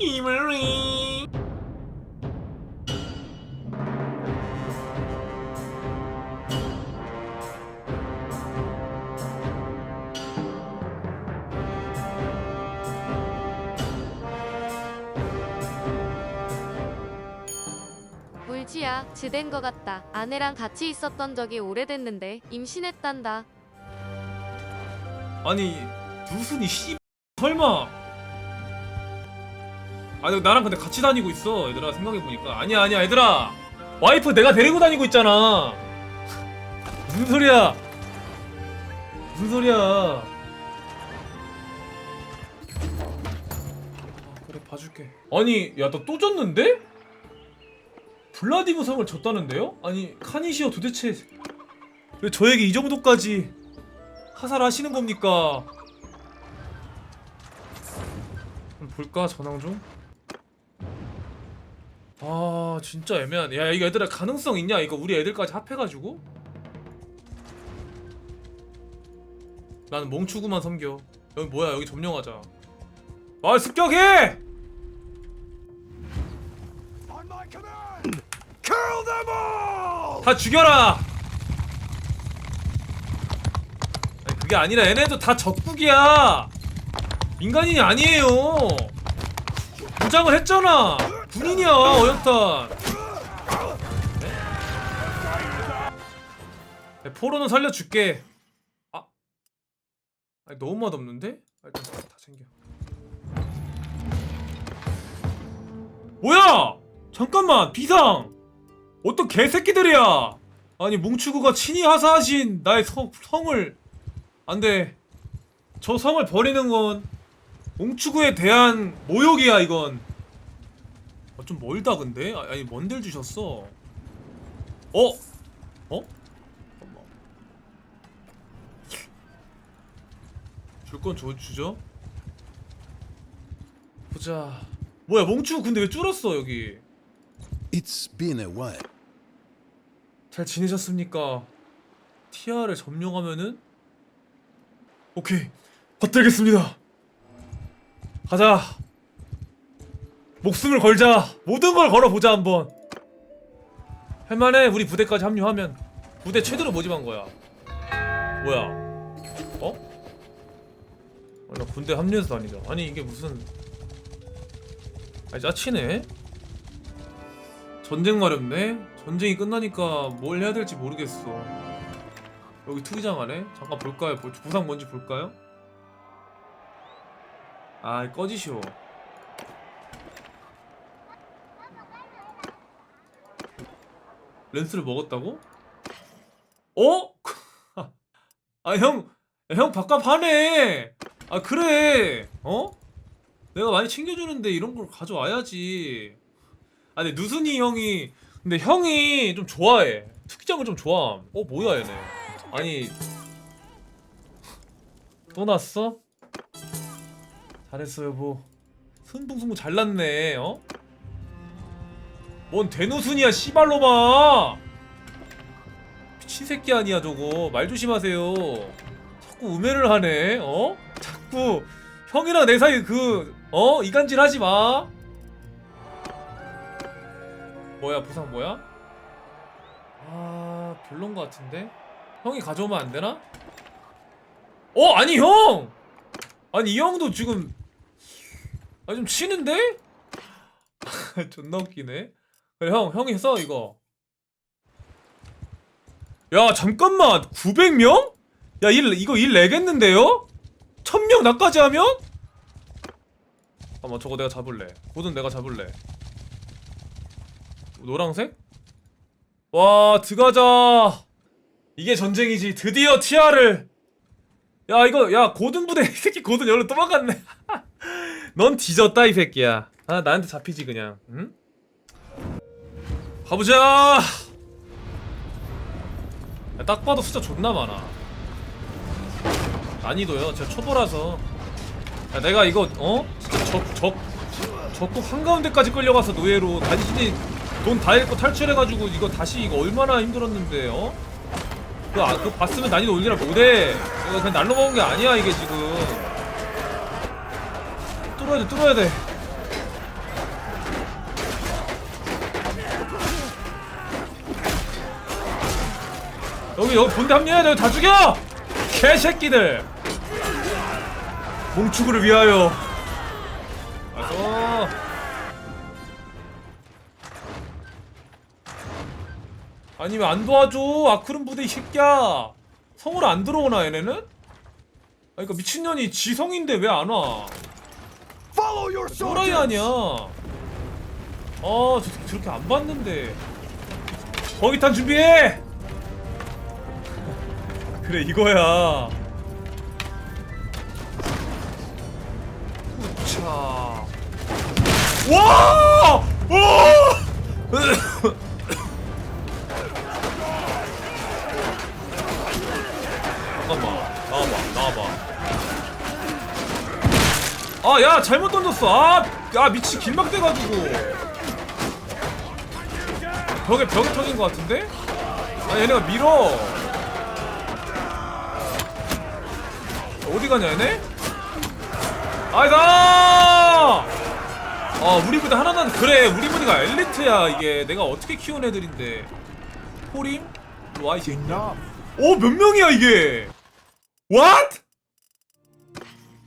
기브리 물지야, 지된 거 같다. 아내랑 같이 있었던 적이 오래됐는데 임신했단다. 아니 무슨 이 씨 설마 아니 나랑 근데 같이 다니고 있어 얘들아 생각해보니까 아니야 아니야 얘들아 와이프 내가 데리고 다니고 있잖아 무슨 소리야 무슨 소리야 아, 그래 봐줄게 아니 야너또 졌는데? 블라디브 성을 졌다는데요? 아니 카니시오 도대체 왜 저에게 이 정도까지 하살하시는 겁니까? 볼까 전황 중? 아 진짜 애매하네. 야 이거 얘들아 가능성 있냐? 이거 우리 애들까지 합해가지고? 나는 멍추구만 섬겨. 여기 뭐야? 여기 점령하자. 아 습격해! 다 죽여라! 아니 그게 아니라 얘네도 다 적국이야. 민간인이 아니에요 무장을 했잖아. 군인이야 어영탄. 네? 포로는 살려줄게. 아. 아니 너무 맛없는데? 아, 일단 다, 다 챙겨. 뭐야? 잠깐만 비상! 어떤 개새끼들이야! 아니 뭉추구가 친히 하사하신 나의 성, 성을. 안돼. 저 성을 버리는 건 뭉추구에 대한 모욕이야 이건 어, 좀 멀다 근데? 아, 아니 먼 데를 주셨어 어? 어? 잠깐만 줄건 주죠? 보자 뭐야 뭉추구 근데 왜 줄었어 여기 It's been a while. 잘 지내셨습니까? 티아를 점령하면은 오케이 받들겠습니다. 가자. 목숨을 걸자. 모든 걸 걸어보자 한번. 할만해. 우리 부대까지 합류하면 부대 최대로 모집한 거야. 뭐야? 어? 아, 나 군대 합류해서 다니자. 아니 이게 무슨? 아니 짜치네. 전쟁 마렵네? 전쟁이 끝나니까 뭘 해야 될지 모르겠어. 여기 투기장 안에? 잠깐 볼까요? 보- 부상 뭔지 볼까요? 아, 꺼지쇼. 렌스를 먹었다고? 어? 아, 형, 형 밥값 하네. 아, 그래. 어? 내가 많이 챙겨주는데 이런 걸 가져와야지. 아 근데 누순이 형이 근데 형이 좀 좋아해 특기장을 좀 좋아함 어 뭐야 얘네 아니 또 났어? 잘했어 여보 승풍승부 잘났네 어? 뭔 대누순이야 씨발로마 미친 새끼 아니야 저거 말 조심하세요 자꾸 음해를 하네 어? 자꾸 형이랑 내 사이 그 어? 이간질 하지마 뭐야 부상 뭐야? 아 별론 것 같은데 형이 가져오면 안 되나? 어 아니 형 아니 이 형도 지금 아 좀 치는데? 존나 웃기네 그래 형 형이 써 이거 야 잠깐만 900명? 야 일, 이거 일 내겠는데요? 1000명 나까지 하면? 잠깐만 저거 내가 잡을래 고든 내가 잡을래 노랑색? 와 들어가자 이게 전쟁이지 드디어 티아를 야 이거 야 고든 부대 이 새끼 고든 열로 도망갔네 넌 뒤졌다 이 새끼야. 아 나한테 잡히지 그냥. 응? 가보자! 야, 딱 봐도 숫자 존나 많아. 난이도요 제가 초보라서. 야 내가 이거 어? 진짜 적, 적, 적국 한가운데까지 끌려가서 노예로 단신이 돈 다 잃고 탈출해가지고 이거 다시 이거 얼마나 힘들었는데 어? 그거, 아, 그거 봤으면 난이도 올리라 못해. 이거 그냥 날로 먹은 게 아니야 이게 지금 뚫어야 돼 뚫어야 돼. 여기 여기 본대 합류해야 돼. 다 죽여! 개새끼들! 몽축을 위하여. 아서. 아니 왜 안 도와줘. 아크룸 부대 이 새끼야. 성으로 안 들어오나 얘네는? 아 그니까 미친년이 지성인데 왜 안 와? Your 또라이! 아니야. 아, 저 저렇게 안 봤는데. 거기탄 준비해! 그래, 이거야. 우차. 와! 와! 잠깐만. 나와봐, 나와봐. 아, 야, 잘못 던졌어. 아, 야, 미치 길막돼가지고. 벽에, 벽에 터진 것 같은데? 아, 얘네가 밀어. 어디 가냐, 얘네? 아이다! 아, 우리 부대 하나는, 그래, 우리 부대가 엘리트야, 이게. 내가 어떻게 키운 애들인데. 포림? 와, 이 새끼야. 오, 몇 명이야, 이게? What?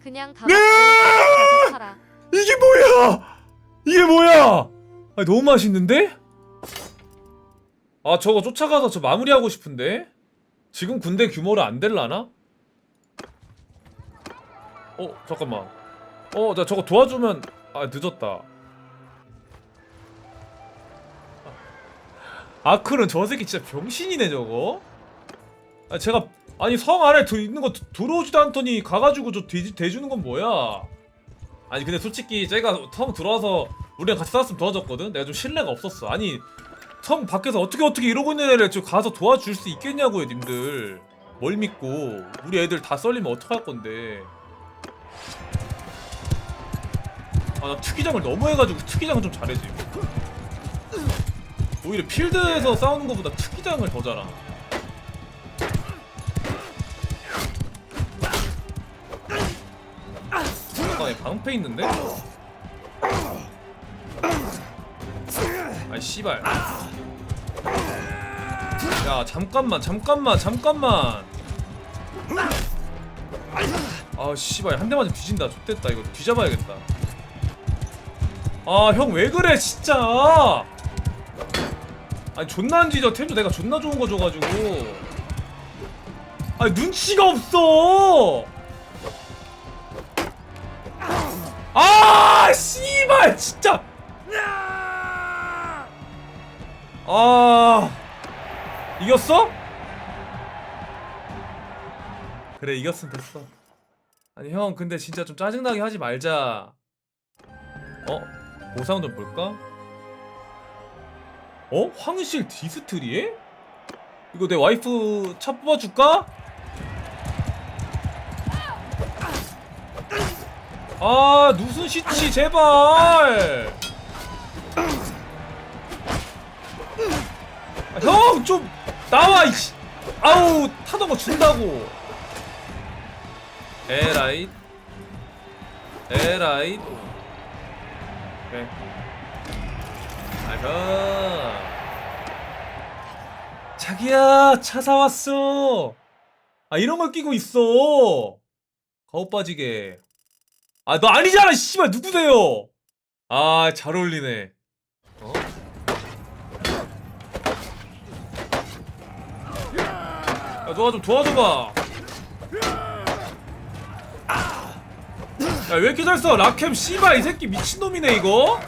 그냥 가. 네! 가서 팔아. 이게 뭐야? 이게 뭐야? 아 너무 맛있는데? 아 저거 쫓아가서 저 마무리하고 싶은데? 지금 군대 규모로 안 될라나? 어 잠깐만 어 나 저거 도와주면 아 늦었다 아크는 저 새끼 진짜 병신이네 저거 아 제가 아니 성 안에 들 있는 거 들- 들어오지도 않더니 가가지고 저 대, 대주는 건 뭐야? 아니 근데 솔직히 제가 성 들어와서 우리랑 같이 싸웠으면 도와줬거든? 내가 좀 신뢰가 없었어. 아니 성 밖에서 어떻게 어떻게 이러고 있는 애를 저 가서 도와줄 수 있겠냐고요 님들. 뭘 믿고. 우리 애들 다 썰리면 어떡할 건데. 아 나 투기장을 너무 해가지고 투기장은 좀 잘해지 오히려 필드에서 싸우는 것보다 투기장을 더잠 깐얘 방패 있는데? 아이 씨발. 야 잠깐만 잠깐만 잠깐만. 아 씨발 한대 맞으면 뒤진다. X됐다. 이거 뒤잡아야겠다. 아 형 왜 그래 진짜? 아니 존나 안 뒤져. 템도 내가 존나 좋은 거 줘가지고. 아니 눈치가 없어 아 씨발 진짜 아 이겼어? 그래 이겼으면 됐어 아니 형 근데 진짜 좀 짜증나게 하지 말자 어? 보상 좀 볼까? 어? 황실 디스트리에? 이거 내 와이프 차 뽑아줄까? 아 누순 시치 제발. 아, 형좀 나와 이씨. 아우 타던 거 준다고. 에라잇 에라잇 그래 아가 자기야 차 사왔어. 아 이런 걸 끼고 있어. 거울 빠지게 아 너 아니잖아 씨발 누구세요 아 잘 어울리네 어? 야 너가 좀 도와줘봐 야 왜 이렇게 잘 써? 라캠 씨발 이 새끼 미친놈이네 이거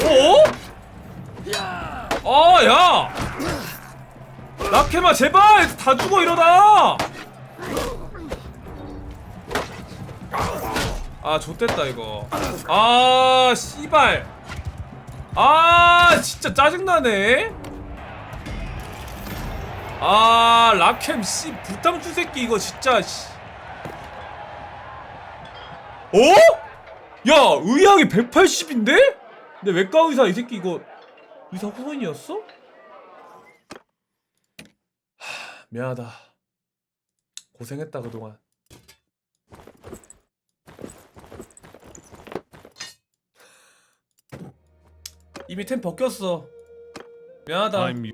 오? 어, 야! 라케마 제발 다 죽어 이러다. 아, 좆됐다 이거. 아, 씨발. 아, 진짜 짜증나네. 아, 라캠 씨 불탐주 새끼 이거 진짜 씨. 어? 야, 의학이 180인데? 근데 외과 의사 이 새끼 이거 의사 후원이었어? 하, 미안하다. 고생했다 그동안. 이미 템 벗겼어 미안하다 I'm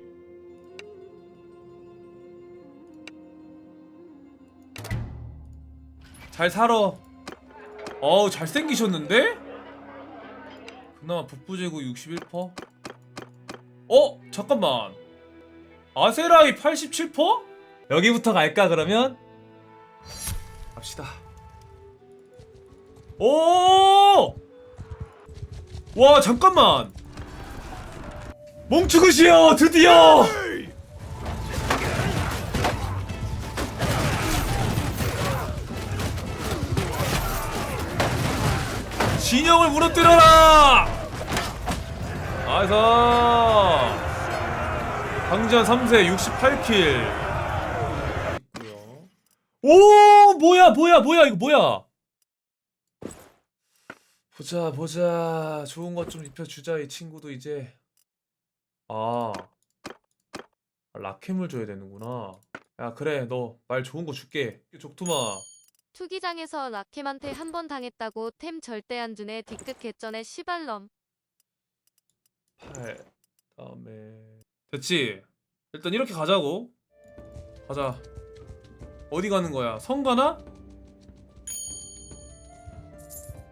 잘 살아 어우 잘생기셨는데? 그나마 북부제국 61%? 어? 잠깐만 아세라이 87%? 여기부터 갈까 그러면? 갑시다 오! 와 잠깐만 몽추굿이요 드디어 진영을 무너뜨려라 나이스 강전 3세 68킬. 오 뭐야 뭐야 뭐야 이거 뭐야? 보자 보자. 좋은 것 좀 입혀주자 이 친구도 이제. 아. 라켓물 줘야 되는구나. 야 그래 너 말 좋은 거 줄게. 족투마. 투기장에서 라켐한테 한 번 당했다고 템 절대 안 주네. 뒤끝 개전의 시발럼 8 다음에 됐지? 일단 이렇게 가자고. 가자. 어디 가는 거야? 성 가나?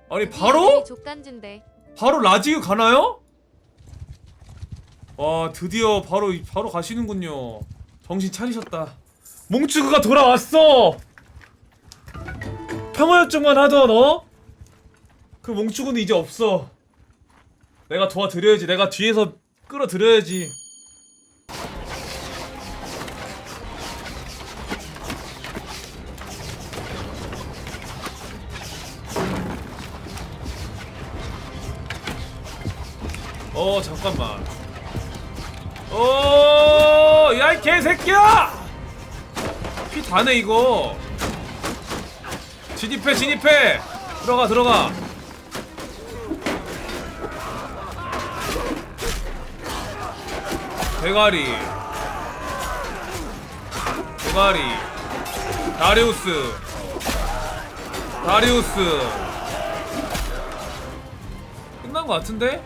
아니 바로? 족간진데. 바로 라지우 가나요? 와 드디어 바로 바로 가시는군요. 정신 차리셨다. 몽추그가 돌아왔어! 평화협정만 하던 어? 그 몽추그는 이제 없어. 내가 도와드려야지. 내가 뒤에서 끌어들여야지 어 잠깐만. 어야 이 개새끼야! 피 다네 이거. 진입해 진입해. 들어가 들어가. 대가리. 대가리. 다리우스. 다리우스. 끝난 것 같은데?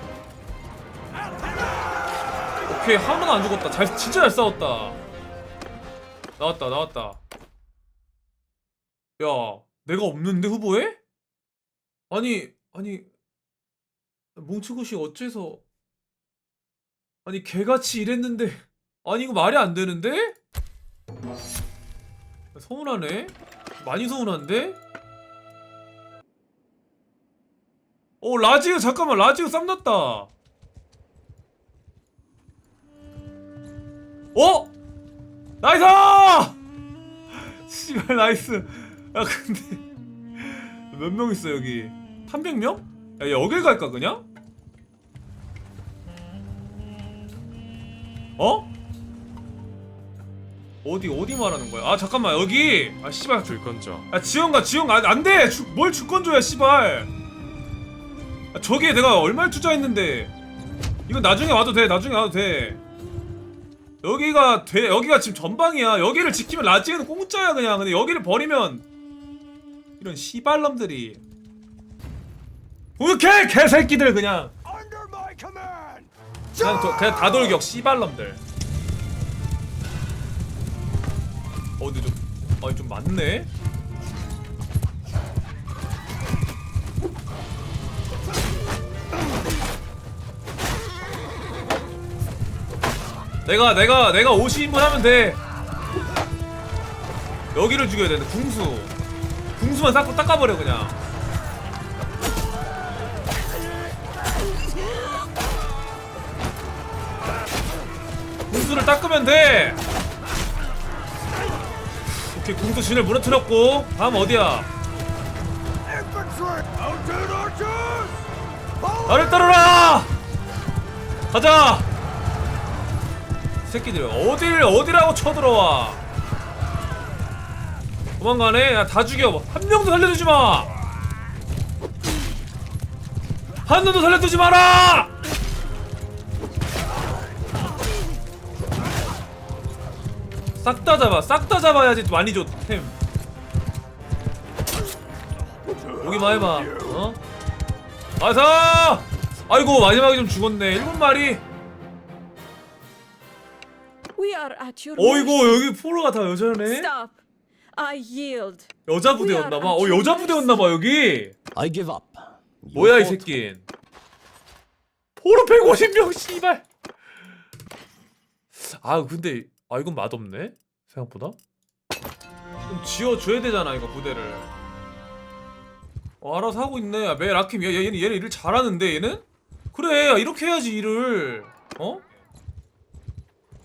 오케이 하나도 안 죽었다. 잘 진짜 잘 싸웠다. 나왔다 나왔다. 야 내가 없는데 후보에? 아니 아니 뭉치굿이 어째서? 아니 개같이 일했는데. 아니 이거 말이 안 되는데? 서운하네. 많이 서운한데? 어 라지우 잠깐만. 라지우 쌈났다 어? 나이스! 씨발 나이스 야 근데 몇 명 있어 여기 300명? 야 여길 갈까 그냥? 어? 어디 어디 말하는 거야? 아 잠깐만 여기 아 씨발 줄건져 야 지원가 지원 안 안돼 뭘 주권 줘야 씨발 아, 저기에 내가 얼마를 투자했는데 이거 나중에 와도 돼 나중에 와도 돼 여기가 돼 여기가 지금 전방이야. 여기를 지키면 라지에는 공짜야 그냥. 근데 여기를 버리면 이런 씨발놈들이. 오케이 개새끼들 그냥! 그냥, 도, 그냥 다돌격 씨발놈들. 어 근데 좀 아니 좀 많네 내가 내가 내가 50인분 하면 돼. 여기를 죽여야 되는데 궁수. 궁수만 싹 닦아버려 그냥. 궁수를 닦으면 돼! 오케이 궁수 진을 무너뜨렸고 다음 어디야? 나를 따르라! 가자! 이 새끼들 어딜 어디라고 쳐들어와? 도망가네? 야 다 죽여. 한 명도 살려두지 마한 놈도 살려두지 마라! 싹 다 잡아 싹 다 잡아야지 많이 줘템. 오기만 해봐 어? 나이스 아이고 마지막에 좀 죽었네. 일곱 마리 We are at your 어이구. 여기 포로가 다 여자네? Stop. I yield. 여자 부대였나봐? 어 여자 부대였나봐 여기. I give up. 뭐야 이 새끼. 포로 150명 씨발. 아 근데 아 이건 맛없네? 생각보다? 좀 지어줘야 되잖아 이거 부대를. 어, 알아서 하고 있네. 야, 매 라킴 얘, 얘는 얘는 일을 잘하는데 얘는? 그래 야, 이렇게 해야지 일을. 어?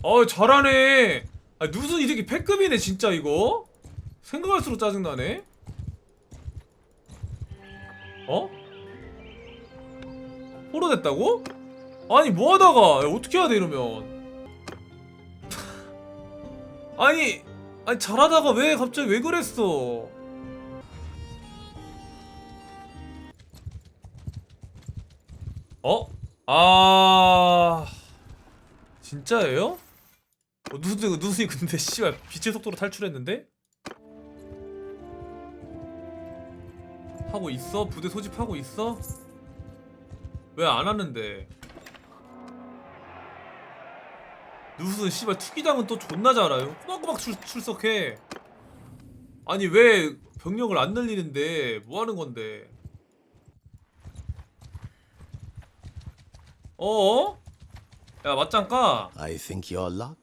어 잘하네 아 무슨 이 새끼 패급이네 진짜 이거 생각할수록 짜증나네 어? 포로 됐다고? 아니 뭐하다가 야, 어떻게 해야 돼 이러면 아니 아니 잘하다가 왜 갑자기 왜 그랬어 어? 아 진짜예요? 어, 누수 누수이 근데 씨발 빛의 속도로 탈출했는데? 하고 있어? 부대 소집하고 있어? 왜 안 하는데? 누수 씨발 투기당은 또 존나 잘해요. 꼬박꼬박 출, 출석해. 아니 왜 병력을 안 늘리는데 뭐 하는 건데? 어? 야 맞짱 까. I think your luck.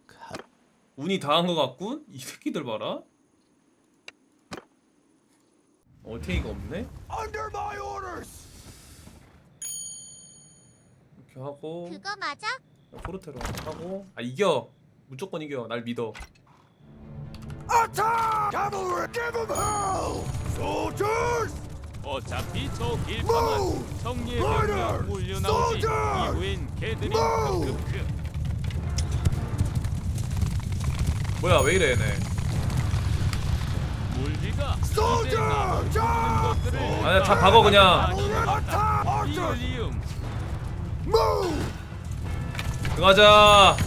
운이 다한 것 같군? 이 새끼들 봐라. 어태이가 없네? Under my orders! 이렇게 하고 그거 맞아? 포르테로 하고 아 이겨 무조건 이겨 날 믿어! 어차피 저! 길방은 정리의! 병력 Soldier! 이후엔 개들이! 급급 뭐야 왜 이래 얘네 물리가 이제! 것들을 아니야 다 박어 그냥! 등하자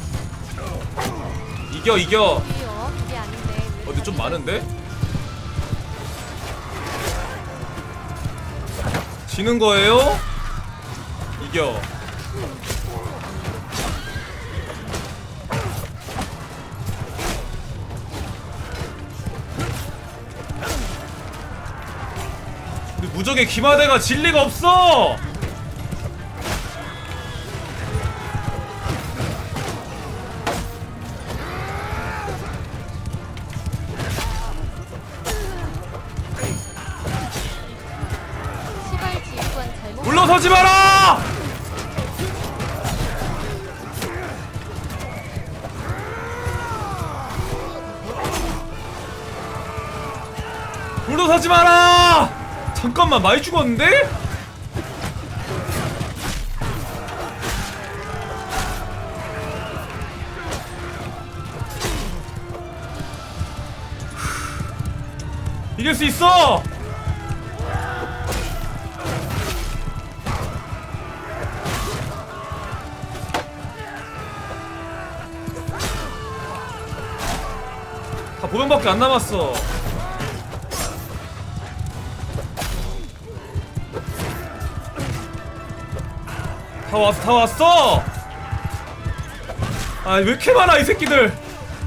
이겨 이겨 이요 그게 아닌데. 왜 어, 근데 좀 많은데? 지는 거예요? 이겨 무적의 기마대가 진리가 없어! 물러서지 마라! 물러서지 마라! 잠깐만 많이 죽었는데? 이길 수 있어! 다 보병밖에 안 남았어. 다 왔어, 다 왔어. 아, 왜 이렇게 많아 이 새끼들.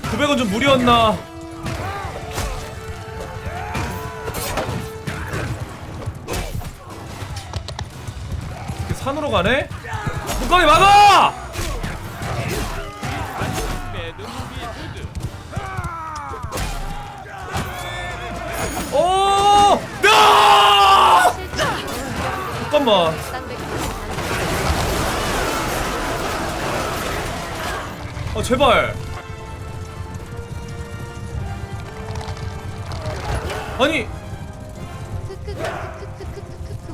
900원 좀 무리였나? 산으로 가네? 물감이 막아! 오! 야! 잠깐만. 아 제발. 아니 크크크크크크크크크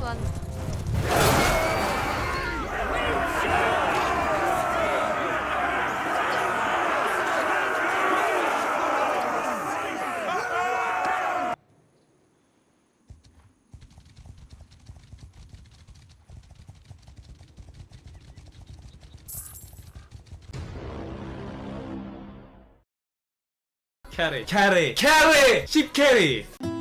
캐리. 캐리. 캐리. 10 캐리